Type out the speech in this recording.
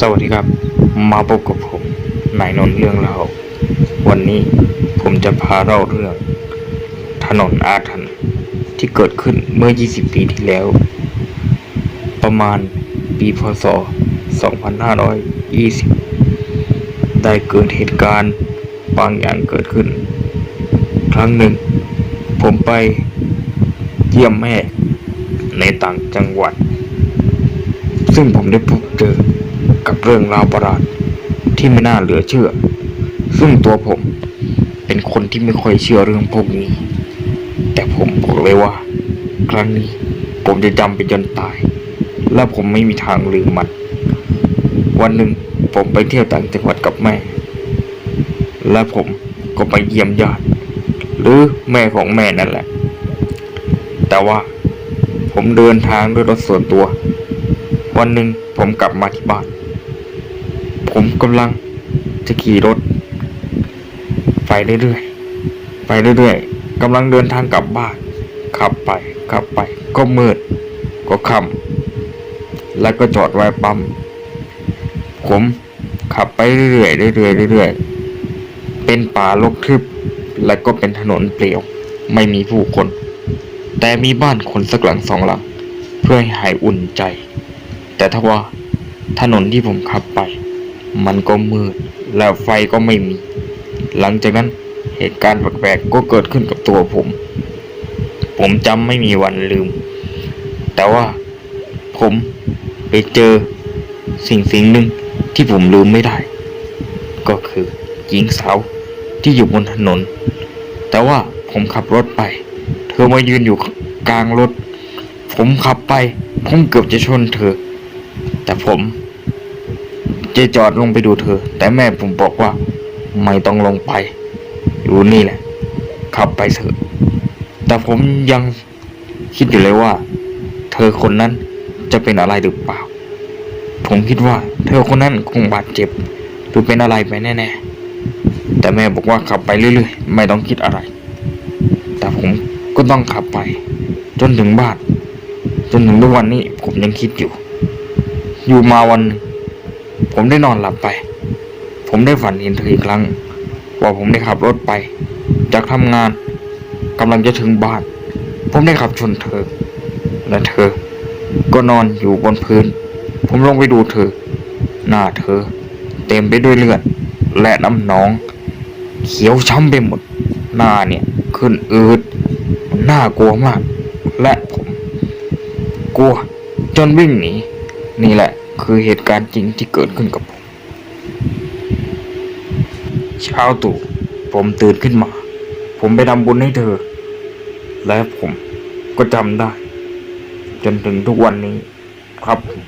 สวัสดีครับ มาพบกับผมนายนนท์เรื่องเล่าวันนี้ผมจะพาเล่าเรื่อง ถนนอาถรรพ์ที่เกิดขึ้นเมื่อ 20 ปีที่แล้ว ประมาณปีพศ 2520 ได้เกิดเหตุการณ์บางอย่างเกิดขึ้น ครั้งหนึ่ง ผมไปเยี่ยมแม่ในต่างจังหวัด ซึ่งผมได้พบเจอ เรื่องราวประหลาดที่ไม่น่าเหลือเชื่อ ซึ่งตัวผมเป็นคนที่ไม่ค่อยเชื่อเรื่องพวกนี้ แต่ผมบอกเลยว่า ครั้งนี้ผมจะจำไปจนตาย และผมไม่มีทางลืมมัน วันหนึ่งผมไปเที่ยวต่างจังหวัดกับแม่ และผมก็ไปเยี่ยมญาติ หรือแม่ของแม่นั่นแหละ แต่ว่าผมเดินทางด้วยรถส่วนตัว วันหนึ่งผมกลับมาที่บ้าน ผมกำลังจะขี่รถ ไปเรื่อยๆ ไปเรื่อยๆกำลังเดินทางกลับบ้าน ขับไป ขับไป ก็มืด ก็ค่ำแล้วก็จอดไว้ปั๊ม ผมขับไปเรื่อยๆ เรื่อยๆ เรื่อยๆ เป็นป่ารกทึบ และก็เป็นถนนเปลี่ยว ไม่มีผู้คน แต่มีบ้านคนสักหลังสองหลัง เพื่อให้หายอุ่นใจ แต่ถ้าว่าถนนที่ผมขับไป มันก็มืดแล้วไฟก็ไม่มี หลังจากนั้นเหตุการณ์แปลกๆก็เกิดขึ้นกับตัวผม ผมจำไม่มีวันลืม แต่ว่าผมไปเจอสิ่งสิ่งหนึ่งที่ผมลืมไม่ได้ ก็คือหญิงสาวที่อยู่บนถนน แต่ว่าผมขับรถไป เธอมายืนอยู่กลางรถ ผมขับไป ผมเกือบจะชนเธอ แต่ผม จะจอดลงไปดูเธอ แต่แม่ผมบอกว่า ไม่ต้องลงไป อยู่นี่แหละ ขับไปเถอะ แต่ผมยังคิดอยู่เลยว่า เธอคนนั้นจะเป็นอะไรหรือเปล่า ผมคิดว่า เธอคนนั้นคงบาดเจ็บ หรือเป็นอะไรไปแน่ๆ แต่แม่บอกว่าขับไปเรื่อยๆ ไม่ต้องคิดอะไร แต่ผมก็ต้องขับไป จนถึงบ้าน จนถึงทุกวันนี้ผมยังคิดอยู่ อยู่มาวันหนึ่ง ผมได้นอนหลับไป ผมได้ฝันเห็นเธออีกครั้ง ว่าผมได้ขับรถไป จากทำงานกำลังจะถึงบ้าน ผมได้ขับชนเธอ และเธอ ก็นอนอยู่บนพื้น ผมลงไปดูเธอ หน้าเธอ เต็มไปด้วยเลือด และน้ำหนอง เขียวช้ำไปหมด หน้าเนี่ยขึ้นอืดมันน่ากลัวมาก และผม กลัว จนวิ่งหนีนี่แหละ คือเหตุการณ์จริงที่เกิดขึ้นกับผม เช้าตู่ผมตื่นขึ้นมา ผมไปทำบุญให้เธอ และผมก็จำได้ จนถึงทุกวันนี้ครับผม